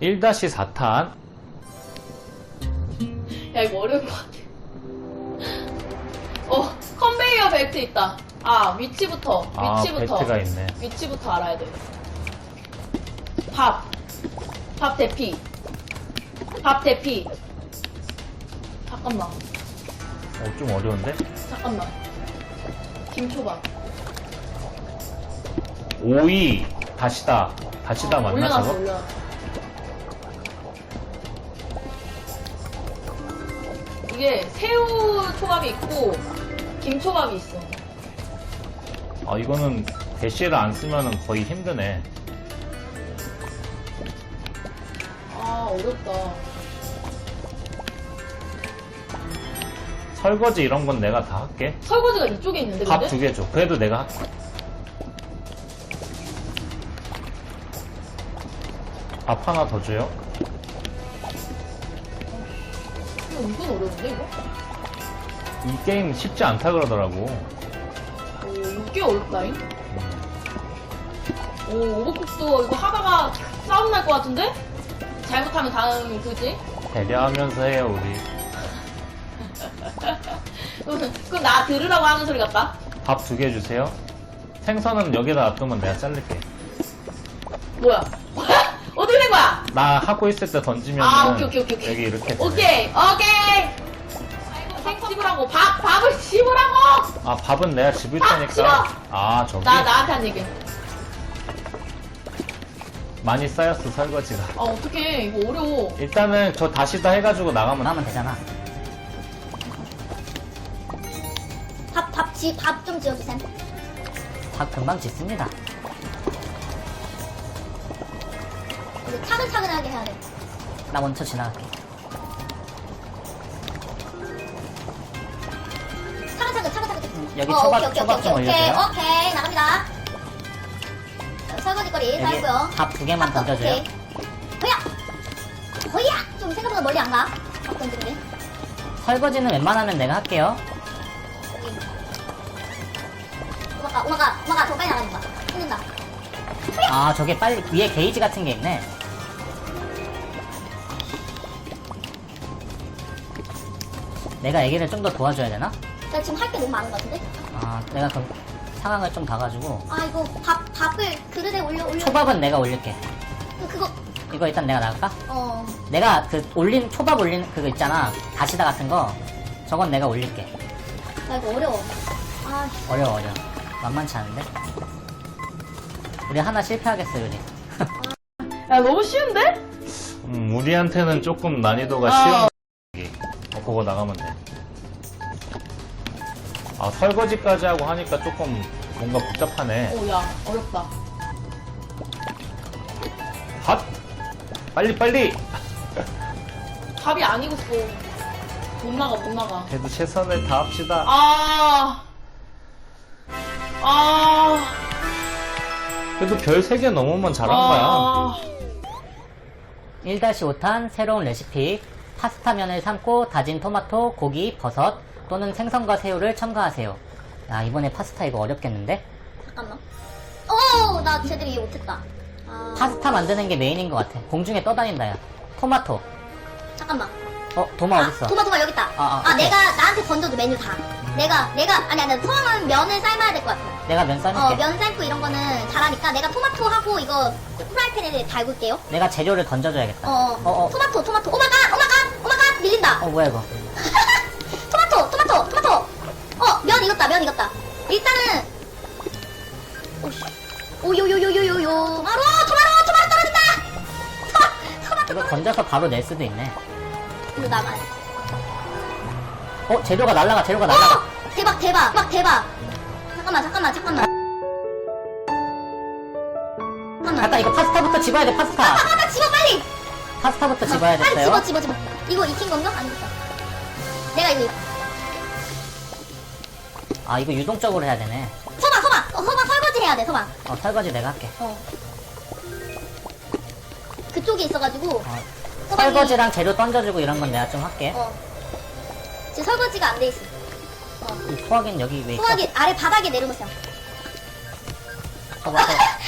1-4탄. 야 이거 어려운 것 같아. 어 컨베이어 벨트 있다. 아 위치부터 아, 위치부터 벨트가 있네. 위치부터 알아야 돼. 밥. 밥 대피. 밥 대피. 잠깐만. 어, 좀 어려운데? 잠깐만. 김초밥. 오이, 다시다. 다시다 맞나, 올려놨어, 저거? 올려놨어. 이게 새우 초밥이 있고 김초밥이 있어. 아, 이거는 대시를 안 쓰면 거의 힘드네. 아 어렵다. 설거지 이런 건 내가 다 할게. 설거지가 이쪽에 있는데 밥 근데? 두 개 줘. 그래도 내가 할게. 밥 하나 더 줘요. 이거 이건 어려운데 이거? 이 게임 쉽지 않다 그러더라고. 오 꽤 어렵다잉. 오 오버쿡도 이거 하다가 싸움 날 것 같은데? 잘못하면 다음 그지? 배려하면서 해요, 우리. 그럼 나 들으라고 하는 소리 같다. 밥 두 개 주세요. 생선은 여기다 놔두면 내가 자를게. 뭐야? 나 하고 있을 때 던지면 아 오케이 오케이 오케이 오케이. 여기 이렇게. 오케이 오케이. 생 씹으라고 밥 밥을 씹으라고. 아 밥은 내가 집을 아, 테니까. 아 저기 나 나한테 한 얘기. 많이 쌓였어 설거지가. 아 어떡해 이거 어려워. 일단은 저 다시 다 해가지고 나가면 하면 되잖아. 밥, 밥, 지, 밥 좀 지어주세요. 밥 금방 짓습니다. 이거 차근차근하게 해야 돼. 나 먼저 지나갈게. 차근차근, 차근차근. 여기 어, 초밥- 오케이, 오케이, 초밥 오케이, 좀 오케이, 올려줘요. 오케이, 나갑니다. 자, 설거지거리 다 여기 했고요. 밥두 개만 밥도, 던져줘요. 오케이. 호야! 호야! 좀 생각보다 멀리 안 가. 밥 던지는 게. 설거지는 웬만하면 내가 할게요. 여기. 오마가, 오마가, 오마가 더 빨리 나가는 거야. 힘든다. 아, 저게 빨리 위에 게이지 같은 게 있네. 내가 애기를 좀 더 도와줘야 되나? 나 지금 할 게 너무 많은 것 같은데? 아, 내가 그럼 상황을 좀 봐가지고. 아, 이거 밥, 밥을 그릇에 올려, 올려. 초밥은 내가 올릴게. 그, 그거, 이거 일단 내가 나갈까? 어. 내가 그 올린, 초밥 올리는 그거 있잖아. 다시다 같은 거. 저건 내가 올릴게. 나 이거 어려워. 아, 어려워, 어려워. 만만치 않은데? 우리 하나 실패하겠어, 요리. 야 너무 쉬운데? 음, 우리한테는 조금 난이도가 어. 쉬운 기 어, 그거 나가면 돼. 아 설거지까지 하고 하니까 조금 뭔가 복잡하네. 오 야 어렵다. 밥 빨리 빨리. 밥이 안 익었어. 못 나가 못 나가. 그래도 최선을 다합시다. 아. 아. 그래도 별 3개 넘으면 잘한 거야. 아. 1-5탄 새로운 레시피 파스타면을 삶고 다진 토마토, 고기, 버섯 또는 생선과 새우를 첨가하세요. 야 이번에 파스타 이거 어렵겠는데? 잠깐만. 오, 나 제대로 이해 못했다. 아, 파스타 만드는 게 메인인 것 같아. 공중에 떠다닌다 야. 토마토. 잠깐만. 어 도마 아, 어딨어? 도마 도마 여기 있다. 아, 아, 아, 오케이. 내가 나한테 던져도 메뉴 다. 내가 내가 아니 아니 토마토는 면을 삶아야 될 것 같아. 내가 면 어, 삶을게. 면 삶고 이런 거는 잘하니까 내가 토마토 하고 이거 프라이팬에 달굴게요. 내가 재료를 던져줘야겠다. 어, 어, 어. 토마토 토마토. 오마가 오마가 밀린다. 어 뭐야 이거? 토마토 토마토 토마토. 어, 면 익었다 면 익었다. 일단은 오씨. 오요요요요요요. 토마토 토마토 토마토 떨어진다. 토마, 토마토 이거 던져서 바로 낼 수도 있네. 이거 나만. 어 재료가 날라가 재료가 날라가. 어! 대박 대박 대박 대박 잠깐만 잠깐만 잠깐만 잠깐만 잠깐 이거 파스타부터 집어야 돼 파스타. 아 나 집어 빨리 파스타부터 집어야 빨리 됐어요. 집어 집어 집어 이거 익힌 건가? 아니겠다 내가 이거 아 이거 유동적으로 해야 되네. 소마 소마 어, 소마 설거지 해야 돼 소마 어 설거지 내가 할게. 어 그쪽에 있어가지고 어, 소마기- 설거지랑 재료 던져주고 이런 건 내가 좀 할게. 어 지금 설거지가 안 돼 있어 어이 소화기는 여기 왜 있어? 소화기 아래 바닥에 내려놓으세요 저거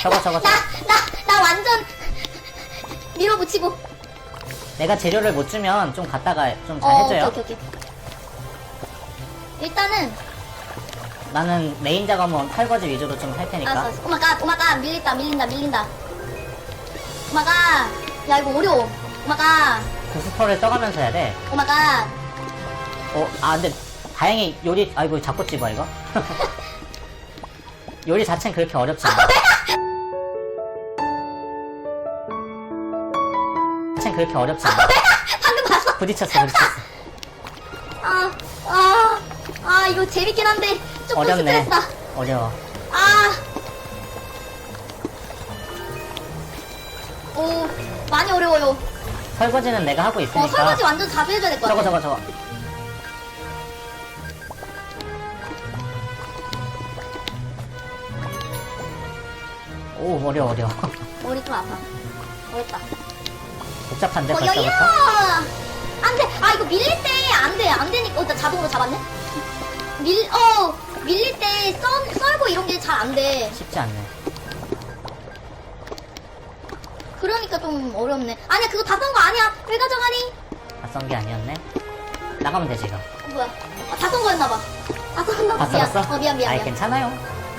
저거 저거 저거. 나나 나 완전 밀어붙이고. 내가 재료를 못 주면 좀 갖다가 좀 잘 어, 해줘요. 오케이, 오케이, 오케이. 일단은, 나는 메인 작업은 설거지 위주로 좀 할 테니까. 알았어. 오마가, 오마가, 밀린다, 밀린다, 밀린다. 오마가, 야, 이거 어려워. 오마가, 고스퍼를 써가면서 해야 돼. 오마가, 어, 아, 근데 다행히 요리, 아이고, 자꾸 집어, 이거. 요리 자체는 그렇게 어렵지 않아. 그렇게 어렵지 않아. 방금 봤어. 부딪혔어, 부딪혔어. 아, 아, 아, 이거 재밌긴 한데, 조금 어렵네. 스트레스다. 어려워. 아. 오, 많이 어려워요. 설거지는 내가 하고 어, 있으니까. 설거지 완전 자주 해줘야 될것 같아. 저거, 저거, 저거. 오, 어려워, 어려워. 머리 좀 아파. 어렵다. 복잡한데, 어, 벌써부터? 여기야! 안 돼! 아, 이거 밀릴 때 안 돼. 안 되니까. 어, 나 자동으로 잡았네? 밀, 어, 밀릴 때 썰, 썰고 이런 게 잘 안 돼. 쉽지 않네. 그러니까 좀 어렵네. 아니야, 그거 다 썬 거 아니야. 왜 가져가니? 다 썬 게 아니었네. 나가면 되지, 이거. 어, 뭐야. 아, 다썬 거였나봐. 다 썬 거. 다 미안. 썰었어? 어, 미안, 미안, 아이, 미안. 괜찮아요.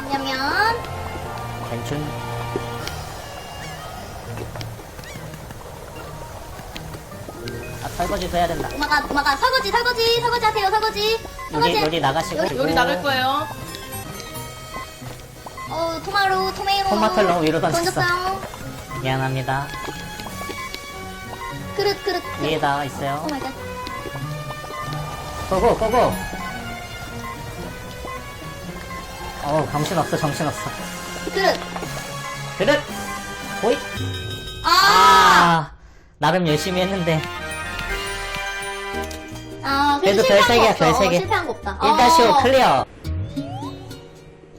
미안, 미안. 괜춘. 설거지도 해야 된다. 오마가, 오마가, 설거지, 설거지, 설거지 하세요, 설거지. 설거지. 요리, 요리 나가시고. 요리- 나갈 거예요. 어, 토마로, 토메이로. 토마토를 너무 위로 던졌어. 던졌어요. 미안합니다. 그릇, 그릇. 그릇. 위에다 있어요. 오 마이 갓. 고고, 고고! 어우, 정신없어, 정신없어. 그릇. 그릇! 보이! 아! 아, 나름 열심히 했는데. 아, 그래도 그래도 별 실패한 세 개야, 거별 없어. 세 어, 개. 실패한 거 없다. 1-5 어. 클리어.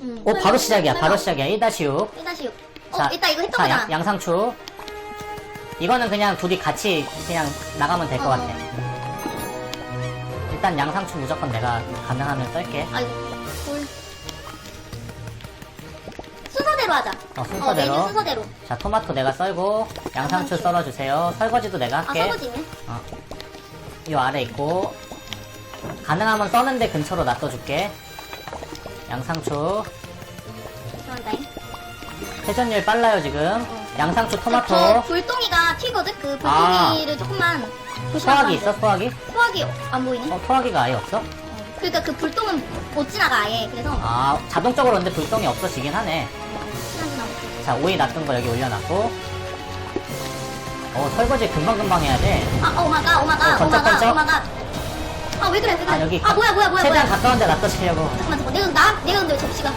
음, 오, 바로 시작이야. 바로 시작이야. 1-6. 1-6. 어, 이따 이거 했던 자, 거잖아. 양, 양상추. 이거는 그냥 둘이 같이 그냥 나가면 될 것 어. 같아. 일단 양상추 무조건 내가 가능하면 썰게. 아이고, 꿀. 순서대로 하자. 어, 어, 순서대로. 메뉴 순서대로. 자, 토마토 내가 썰고, 양상추 양상추. 썰어주세요. 설거지도 내가 아, 할게. 설거지 있네. 어. 요 아래 있고, 가능하면 써는데 근처로 놔둬줄게. 양상추. 잠깐만, 회전율 빨라요, 지금. 양상추, 토마토. 저 불똥이가 튀거든? 그 불똥이를 조금만 소화기 있어, 소화기? 소화기 안 보이네? 어, 소화기가 아예 없어? 그러니까 그 불똥은 못 지나가, 아예. 그래서. 아, 자동적으로 근데 불똥이 없어지긴 하네. 마. 자, 오이 놔둔 거 여기 올려놨고. 어, 설거지 금방금방 해야 돼. 아, 어, 오마가, 오마가, 어, 번쩍, 오마가, 번쩍. 오마가. 아, 왜 그래, 왜 그래. 아, 여기. 아, 뭐야, 뭐야, 뭐야, 최대한 뭐야. 가까운 데 놔두시려고. 잠깐만, 잠깐만. 내가, 나, 내가 근데 왜 접시가.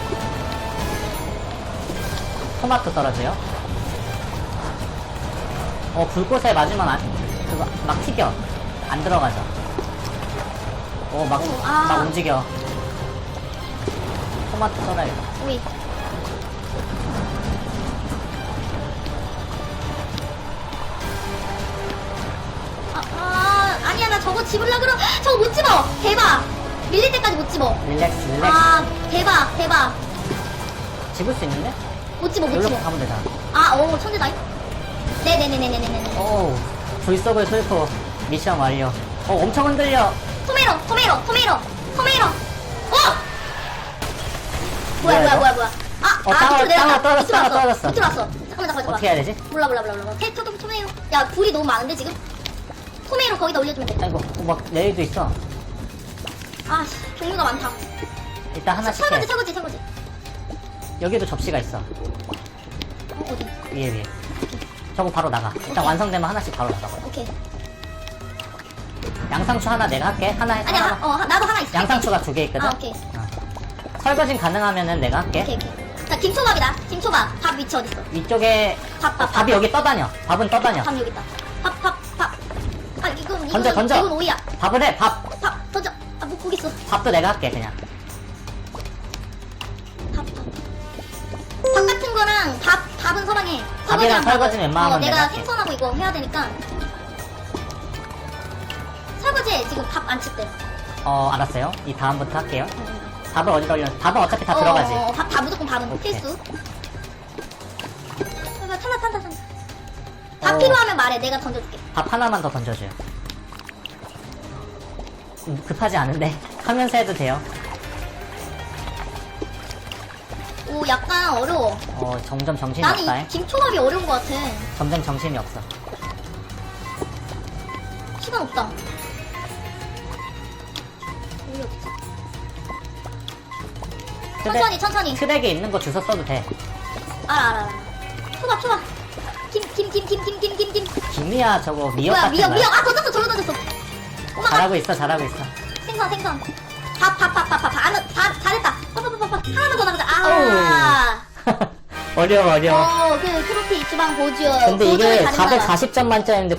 토마토 떨어져요. 어, 불꽃에 맞으면 안, 그거, 막 튀겨. 안 들어가죠. 오, 막, 오, 아. 막 움직여. 토마토 썰어야겠다. 오이. 저거 집으려 그러, 저거 못 집어! 대박! 밀릴 때까지 못 집어. 릴렉스, 릴렉스. 아, 대박, 대박. 집을 수 있는데? 못 집어, 못 집어. 가면 되잖아. 아, 오, 천재다. 네네네네네네네. 오, 불속을 뚫고 미션 완료. 어, 엄청 흔들려. 토메로, 토메로, 토메로, 토메로. 어! 뭐야, 뭐야, 뭐야, 이거? 뭐야, 뭐야. 아, 어, 아, 밑으로. 땅으로 떨어졌어, 밑으로 떨어졌어. 밑으로 왔어. 잠깐만, 잠깐만, 잠깐만. 어떻게 해야 되지? 몰라, 몰라, 몰라, 몰라. 테, 토, 토, 토메로. 야, 불이 너무 많은데, 지금? 토메로 거기다 올려주면 돼. 아이고, 어, 막 내일도 있어. 아, 씨, 종류가 많다. 일단 하나씩 해. 설거지, 설거지, 설거지. 여기도 접시가 있어. 어, 어디? 위에 위에. 저거 바로 나가. 일단 오케이. 완성되면 하나씩 바로 나가버려. 오케이. 양상추 하나 내가 할게. 하나 해. 아니야, 하나. 하- 어, 하- 나도 하나 있어. 양상추가 두 개 있거든. 아, 오케이. 어. 설거진 가능하면은 내가 할게. 오케이, 오케이. 자, 김초밥이다. 김초밥. 밥 위치 어딨어? 위쪽에 밥, 밥, 밥. 밥이 여기 떠다녀. 밥은 떠다녀. 밥 여기 있다. 밥, 밥, 밥. 이건, 던져, 던져. 이건 오이야. 밥을 해. 밥. 밥, 던져. 아, 뭐, 거기 있어. 밥도 내가 할게 그냥. 밥, 밥. 밥 같은 거랑 밥, 밥은 서방해. 밥이랑 설거지는 웬만하면 어, 내가 내가 할게. 생선하고 이거 해야 되니까. 설거지에 지금 밥 안칠 때. 어 알았어요. 이 다음부터 할게요. 밥을 어디다 올려? 밥은 어차피 다 어, 들어가지. 어, 밥, 다 무조건 밥은 오케이. 필수. 설마 탄다, 탄다, 탄다. 밥 어. 필요하면 말해. 내가 던져줄게. 밥 하나만 더 던져줘요. 음, 급하지 않은데 하면서 해도 돼요. 오, 약간 어려워. 어 점점 정신이 나는. 이 김초밥이 어려운 것 같아. 점점 정신이 없어. 시간 없다. 여기 어딨지? 천천히, 천천히. 트랙에 있는 거 주워 써도 돼. 알아, 알아, 알아. 초밥, 초밥. 김, 김, 김, 김, 김, 김, 김, 김. 김이야 저거 미역 뭐야, 같은 미역, 거야. 미역. 아, 던졌어, 저로 던졌어. 엄마, 밥, 잘하고 있어 잘하고 있어. 생선, 생선. 밥, 밥, 밥, 밥, 밥. 안, 다, 잘했다. 밥, 밥, 밥, 밥. 하나만 더 나가자. 아. 어려워 어려워. 어, 그 트로피 주방 보조. 근데 이게 가능하다. 440점 만점인데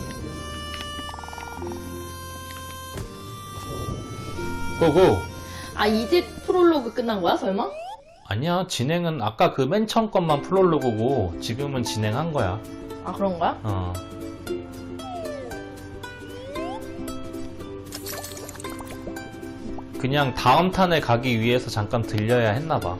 고고. 아 이제 프롤로그 끝난 거야 설마? 아니야, 진행은 아까 그 맨 처음 것만 프롤로그고 지금은 진행한 거야. 아 그런 거야? 어. 그냥 다음 탄에 가기 위해서 잠깐 들려야 했나 봐.